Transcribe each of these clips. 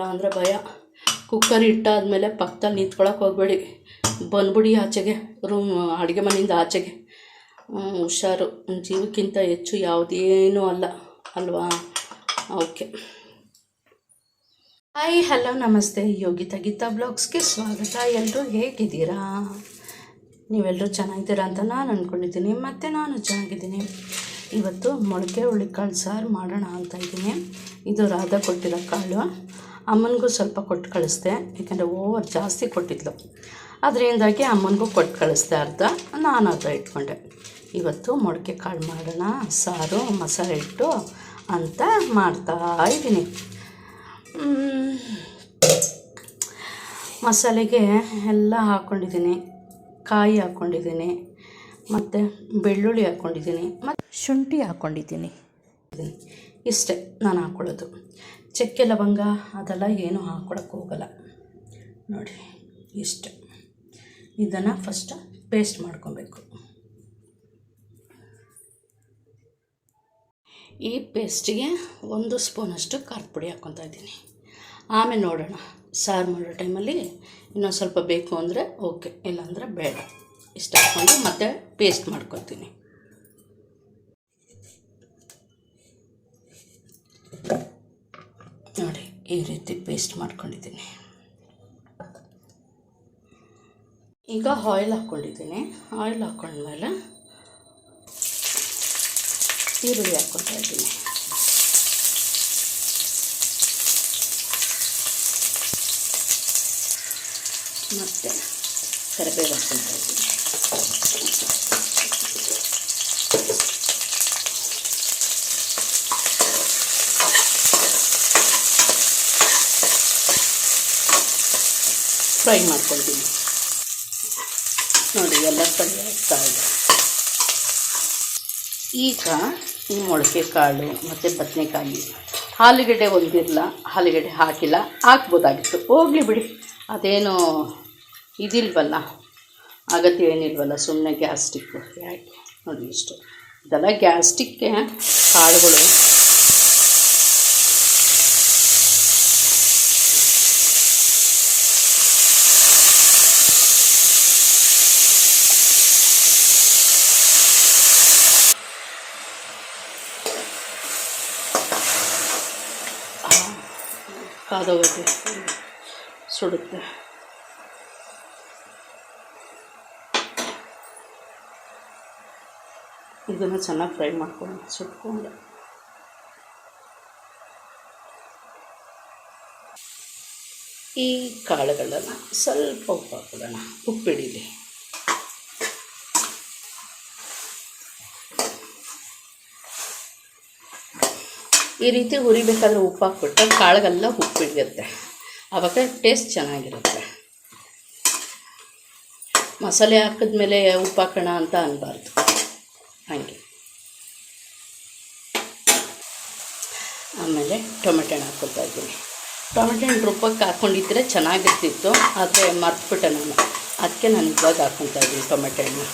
ಇಲ್ಲ ಅಂದರೆ ಭಯ. ಕುಕ್ಕರ್ ಇಟ್ಟಾದಮೇಲೆ ಪಕ್ಕದಲ್ಲಿ ನಿಂತ್ಕೊಳಕ್ಕೆ ಹೋಗಬೇಡಿ. ಬಂದ್ಬಿಡಿ ಆಚೆಗೆ ರೂಮ್ ಅಡುಗೆ ಮನೆಯಿಂದ ಆಚೆಗೆ. ಹುಷಾರು. ಜೀವಕ್ಕಿಂತ ಹೆಚ್ಚು ಯಾವುದೇನೂ ಅಲ್ಲ, ಅಲ್ವಾ? ಓಕೆ. ಹಾಯ್ ಹಲೋ ನಮಸ್ತೆ. ಯೋಗಿತಾ ಗೀತಾ ಬ್ಲಾಗ್ಸ್ಗೆ ಸ್ವಾಗತ. ಎಲ್ಲರೂ ಹೇಗಿದ್ದೀರಾ? ನೀವೆಲ್ಲರೂ ಚೆನ್ನಾಗಿದ್ದೀರಾ ಅಂತ ನಾನು ಅಂದ್ಕೊಂಡಿದ್ದೀನಿ ಮತ್ತು ನಾನು ಚೆನ್ನಾಗಿದ್ದೀನಿ. ಇವತ್ತು ಮೊಳಕೆ ಹುಳಿಕಾಳು ಸಾರು ಮಾಡೋಣ ಅಂತ ಇದ್ದೀನಿ. ಇದು ರಾಧಾ ಕೊಟ್ಟಿರೋ ಕಾಳು. ಅಮ್ಮನಿಗೂ ಸ್ವಲ್ಪ ಕೊಟ್ಟು ಕಳಿಸ್ದೆ, ಯಾಕೆಂದರೆ ಓವರ್ ಜಾಸ್ತಿ ಕೊಟ್ಟಿದ್ಲು. ಅದರಿಂದಾಗಿ ಅಮ್ಮನಿಗೂ ಕೊಟ್ಟು ಕಳಿಸ್ದೆ ಅರ್ಧ. ನಾನು ಅರ್ಧ ಇಟ್ಕೊಂಡೆ. ಇವತ್ತು ಮೊಳಕೆ ಕಾಳು ಮಾಡೋಣ, ಸಾರು ಮಸಾಲೆ ಇಟ್ಟು ಅಂತ ಮಾಡ್ತಾ ಇದ್ದೀನಿ. ಮಸಾಲೆಗೆ ಎಲ್ಲ ಹಾಕ್ಕೊಂಡಿದ್ದೀನಿ ಕಾಯಿ ಹಾಕ್ಕೊಂಡಿದ್ದೀನಿ ಮತ್ತು ಬೆಳ್ಳುಳ್ಳಿ ಹಾಕ್ಕೊಂಡಿದ್ದೀನಿ ಮತ್ತು ಶುಂಠಿ ಹಾಕ್ಕೊಂಡಿದ್ದೀನಿ. ಇಷ್ಟೇ, ನಾನು ಹಾಕ್ಕೊಳ್ಳೋದು ಚಕ್ಕೆ ಲವಂಗ ಅದೆಲ್ಲ ಏನು ಹಾಕ್ಕೊಳಕ್ಕೆ ಹೋಗಲ್ಲ. ನೋಡಿ, ಇಷ್ಟು. ಇದನ್ನು ಫಸ್ಟ್ ಪೇಸ್ಟ್ ಮಾಡ್ಕೊಬೇಕು. ಈ ಪೇಸ್ಟಿಗೆ ಒಂದು ಸ್ಪೂನಷ್ಟು ಖಾರದ ಪುಡಿ ಹಾಕ್ಕೊತಾ ಇದ್ದೀನಿ. ಆಮೇಲೆ ನೋಡೋಣ. ಸಾರು ಮಾಡೋ ಟೈಮಲ್ಲಿ ಇನ್ನೊಂದು ಸ್ವಲ್ಪ ಬೇಕು ಅಂದರೆ ಓಕೆ, ಇಲ್ಲಾಂದರೆ ಬೇಡ. ಇಷ್ಟು ಹಾಕ್ಕೊಂಡು ಮತ್ತೆ ಪೇಸ್ಟ್ ಮಾಡ್ಕೊತೀನಿ ನೋಡಿ ಈ ರೀತಿ ಪೇಸ್ಟ್ ಮಾಡ್ಕೊಂಡಿದ್ದೀನಿ. ಈಗ ಆಯಿಲ್ ಹಾಕ್ಕೊಂಡಿದ್ದೀನಿ. ಆಯಿಲ್ ಹಾಕ್ಕೊಂಡ್ಮೇಲೆ ಈರುಳ್ಳಿ ಹಾಕ್ಕೊತಾ ಇದ್ದೀನಿ. ಮತ್ತು ಕರಿಬೇವು ಹಾಕ್ಕೊತಾ ಇದ್ದೀನಿ. ಫ್ರೈ ಮಾಡ್ಕೊಳ್ತೀನಿ. ನೋಡಿ, ಎಲ್ಲ ಫ್ರೈ ಆಗ್ತಾ ಇದೆ. ಈಗ ಈ ಮೊಳಕೆ ಕಾಳು ಮತ್ತು ಬದನೆಕಾಯಿ ಆಲೂಗಡ್ಡೆ ಒಂದಿರಲ್ಲ ಆಲೂಗಡ್ಡೆ ಹಾಕಿಲ್ಲ, ಹಾಕ್ಬೋದಾಗಿತ್ತು. ಹೋಗಲಿ ಬಿಡಿ. ಅದೇನು ಇದಿಲ್ವಲ್ಲ? ಅಗತ್ಯ ಏನಿಲ್ವಲ್ಲ? ಸುಮ್ಮನೆ ಗ್ಯಾಸ್ಟಿಕ್ಕು ಯಾಕೆ? ನೋಡಿ ಇಷ್ಟು. ಇದೆಲ್ಲ ಗ್ಯಾಸ್ಟಿಕ್ಗೆ ಕಾಳುಗಳು ಕಾದೋಗುತ್ತೆ ಸುಡುತ್ತೆ ಇದನ್ನು ಚೆನ್ನಾಗಿ ಫ್ರೈ ಮಾಡ್ಕೊಂಡು ಸುಟ್ಕೊಂಡು ಈ ಕಾಳುಗಳನ್ನು ಸ್ವಲ್ಪ ಉಪ್ಪು ಹಾಕ್ಬಿಡೋಣ ಉಪ್ಪಿಡಿಲಿ ಈ ರೀತಿ ಹುರಿಬೇಕಾದ್ರೆ ಉಪ್ಪು ಹಾಕ್ಬಿಟ್ಟು ಕಾಳಿಗೆಲ್ಲ ಉಪ್ಪು ಹಿಡಿಯುತ್ತೆ ಆವಾಗ ಟೇಸ್ಟ್ ಚೆನ್ನಾಗಿರುತ್ತೆ. ಮಸಾಲೆ ಹಾಕಿದ್ಮೇಲೆ ಉಪ್ಪು ಹಾಕೋಣ ಅಂತ ಅನ್ನಬಾರ್ದು ಹಾಗೆ. ಆಮೇಲೆ ಟೊಮೆಟೊ ಹಣ್ಣು ಹಾಕ್ಕೊಳ್ತಾ ಇದ್ದೀನಿ. ಟೊಮೆಟೊ ಹಣ್ಣು ರುಬ್ಬಕ್ಕೆ ಹಾಕ್ಕೊಂಡಿದ್ರೆ ಚೆನ್ನಾಗಿರ್ತಿತ್ತು, ಆದರೆ ಮರ್ತ್ಬಿಟ್ಟೆ ನಾನು. ಅದಕ್ಕೆ ನಾನು ಇವಾಗ ಹಾಕ್ಕೊತಾ ಇದ್ದೀನಿ ಟೊಮೆಟೊ ಹಣ್ಣು.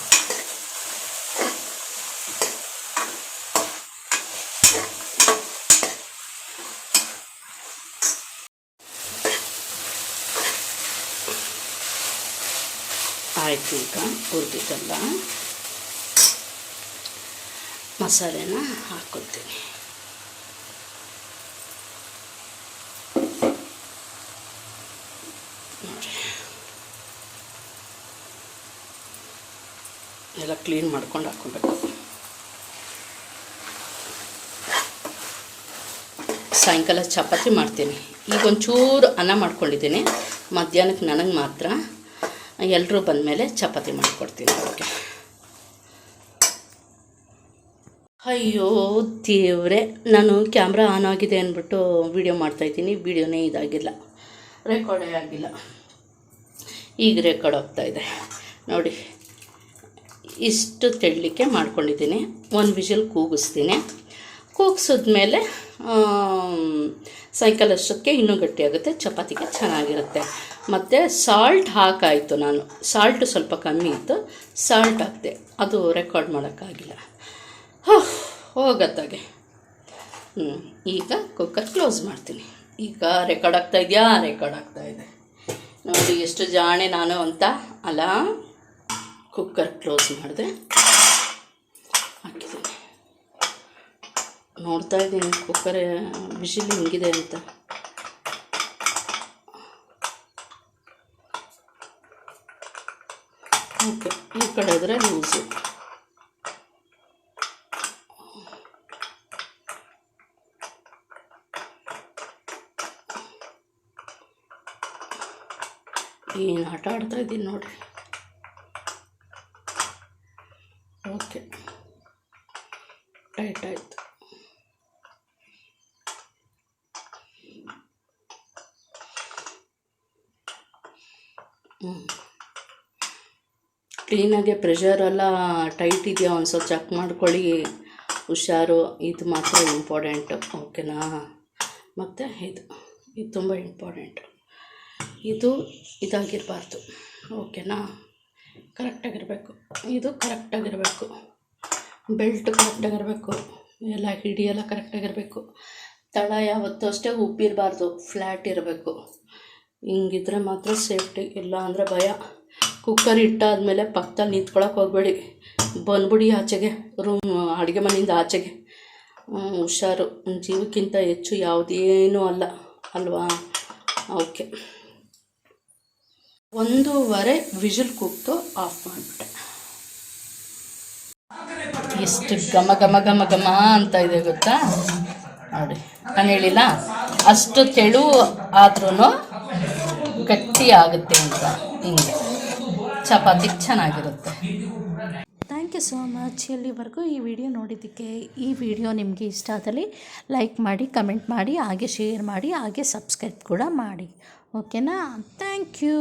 ಆಯಿತು ಈಗ ಹುರಿದಿದ್ದಲ್ಲ. ಮಸಾಲೆನ ಹಾಕೋತೀನಿ ಎಲ್ಲ ಕ್ಲೀನ್ ಮಾಡ್ಕೊಂಡು ಹಾಕ್ಕೊಬೇಕು ಸಾಯಂಕಾಲ ಚಪಾತಿ ಮಾಡ್ತೀನಿ. ಈಗ ಒಂಚೂರು ಅನ್ನ ಮಾಡ್ಕೊಂಡಿದ್ದೀನಿ. ಮಧ್ಯಾಹ್ನಕ್ಕೆ ನನಗೆ ಮಾತ್ರ ಎಲ್ಲರೂ ಬಂದಮೇಲೆ ಚಪಾತಿ ಮಾಡಿಕೊಡ್ತೀನಿ ಅವ್ರಿಗೆ ಅಯ್ಯೋ, ದೇವ್ರೆ, ನಾನು ಕ್ಯಾಮ್ರಾ ಆನ್ ಆಗಿದೆ ಅಂದ್ಬಿಟ್ಟು ವೀಡಿಯೋ ಮಾಡ್ತಾಯಿದ್ದೀನಿ ವೀಡಿಯೋನೇ ಇದಾಗಿಲ್ಲ. ರೆಕಾರ್ಡೇ ಆಗಿಲ್ಲ. ಈಗ ರೆಕಾರ್ಡ್ ಆಗ್ತಾಯಿದೆ ನೋಡಿ, ಇಷ್ಟು ತೆಳ್ಳಲಿಕ್ಕೆ ಮಾಡ್ಕೊಂಡಿದ್ದೀನಿ. ಒಂದು ವಿಷಲ್ ಕೂಗಿಸ್ತೀನಿ. ಕೂಗಿಸಿದ್ಮೇಲೆ ಸಾಯಂಕಾಲ ಅಷ್ಟೊತ್ತಿಗೆ ಇನ್ನೂ ಗಟ್ಟಿಯಾಗುತ್ತೆ, ಚಪಾತಿಗೆ ಚೆನ್ನಾಗಿರುತ್ತೆ. ಮತ್ತು ಸಾಲ್ಟ್ ಹಾಕಾಯಿತು ನಾನು. ಸಾಲ್ಟ್ ಸ್ವಲ್ಪ ಕಮ್ಮಿ ಇತ್ತು. ಸಾಲ್ಟ್ ಹಾಕಿದೆ. ಅದು ರೆಕಾರ್ಡ್ ಮಾಡೋಕ್ಕಾಗಿಲ್ಲ. ಹೋಗತ್ತಾಗೆ. ಈಗ ಕುಕ್ಕರ್ ಕ್ಲೋಸ್ ಮಾಡ್ತೀನಿ. ಈಗ ರೆಕಾರ್ಡ್ ಆಗ್ತಾ ಇದೆಯಾ? ರೆಕಾರ್ಡ್ ಆಗ್ತಾ ಇದೆ. ನೋಡಿ, ಎಷ್ಟು ಜಾಣೆ ನಾನು ಅಂತ. ಅಲ್ಲ ಕುಕ್ಕರ್ ಕ್ಲೋಸ್ ಮಾಡಿದೆ. ನೋಡ್ತಾ ಇದ್ದೀನಿ. ಕುಕ್ಕರ್ ಬಿಸಿಲು ಹಿಂಗಿದೆ ಅಂತ. ಓಕೆ, ಈ ಕಡೆ ಆದರೆ ಲೂಸು. ಏನು ಆಟ ಆಡ್ತಾ ಇದ್ದೀನಿ ನೋಡಿರಿ. ಓಕೆ. ರೈಟ್ ಆಯಿತು ಹ್ಞೂ ಕ್ಲೀನಾಗೆ ಪ್ರೆಷರ್ ಎಲ್ಲ ಟೈಟ್ ಇದೆಯಾ ಒಂದು ಸ್ವಲ್ಪ ಚೆಕ್ ಮಾಡ್ಕೊಳ್ಳಿ. ಹುಷಾರು, ಇದು ಮಾತ್ರ ಇಂಪಾರ್ಟೆಂಟ್ ಓಕೆನಾ ಮತ್ತು ಇದು ಇದು ತುಂಬ ಇಂಪಾರ್ಟೆಂಟ್ ಇದು ಇದಾಗಿರಬಾರ್ದು. ಓಕೆನಾ ಕರೆಕ್ಟಾಗಿರಬೇಕು ಇದು ಕರೆಕ್ಟಾಗಿರಬೇಕು ಬೆಲ್ಟ್ ಕರೆಕ್ಟಾಗಿರಬೇಕು ಎಲ್ಲ ಹಿಡಿಯೆಲ್ಲ ಕರೆಕ್ಟಾಗಿರಬೇಕು ತಳ ಯಾವತ್ತೂ ಅಷ್ಟೇ ಉಬ್ಬಿರಬಾರ್ದು ಫ್ಲ್ಯಾಟ್ ಇರಬೇಕು. ಹಿಂಗಿದ್ರೆ ಮಾತ್ರ ಸೇಫ್ಟಿ, ಇಲ್ಲ ಅಂದರೆ ಭಯ. ಕುಕ್ಕರ್ ಇಟ್ಟಾದಮೇಲೆ ಪಕ್ಕದಲ್ಲಿ ನಿಂತ್ಕೊಳಕ್ಕೆ ಹೋಗಬೇಡಿ. ಬಂದ್ಬಿಡಿ ಆಚೆಗೆ ರೂಮ್ ಅಡುಗೆ ಮನೆಯಿಂದ ಆಚೆಗೆ. ಹುಷಾರು. ಜೀವಕ್ಕಿಂತ ಹೆಚ್ಚು ಯಾವುದೇನೂ ಅಲ್ಲ, ಅಲ್ವಾ? ಓಕೆ. ಒಂದೂವರೆ ವಿಜಿಲ್ ಕುಕ್ತು ಆಫ್ ಮಾಡಿಬಿಟ್ಟೆ. ಎಷ್ಟು ಘಮ ಘಮ ಘಮ ಘಮ ಅಂತ ಇದೆ ಗೊತ್ತಾ? ನೋಡಿ ನಾನು ಹೇಳಿಲ್ಲ? ಅಷ್ಟು ತೆಳು ಆದ್ರೂ ಗಟ್ಟಿ ಆಗುತ್ತೆ ಅಂತ ಹಿಂಗೆ ಚಪಾತಿ ಚೆನ್ನಾಗಿರುತ್ತೆ. ಥ್ಯಾಂಕ್ ಯು ಸೋ ಮಚ್ ಎಲ್ಲಿವರೆಗೂ ಈ ವಿಡಿಯೋ ನೋಡಿದ್ದಕ್ಕೆ ಈ ವಿಡಿಯೋ ನಿಮಗೆ ಇಷ್ಟ ಆದಲ್ಲಿ ಲೈಕ್ ಮಾಡಿ ಕಮೆಂಟ್ ಮಾಡಿ, ಹಾಗೆ ಶೇರ್ ಮಾಡಿ, ಹಾಗೆ ಸಬ್ಸ್ಕ್ರೈಬ್ ಕೂಡ ಮಾಡಿ. ಓಕೆನಾ ಥ್ಯಾಂಕ್ ಯು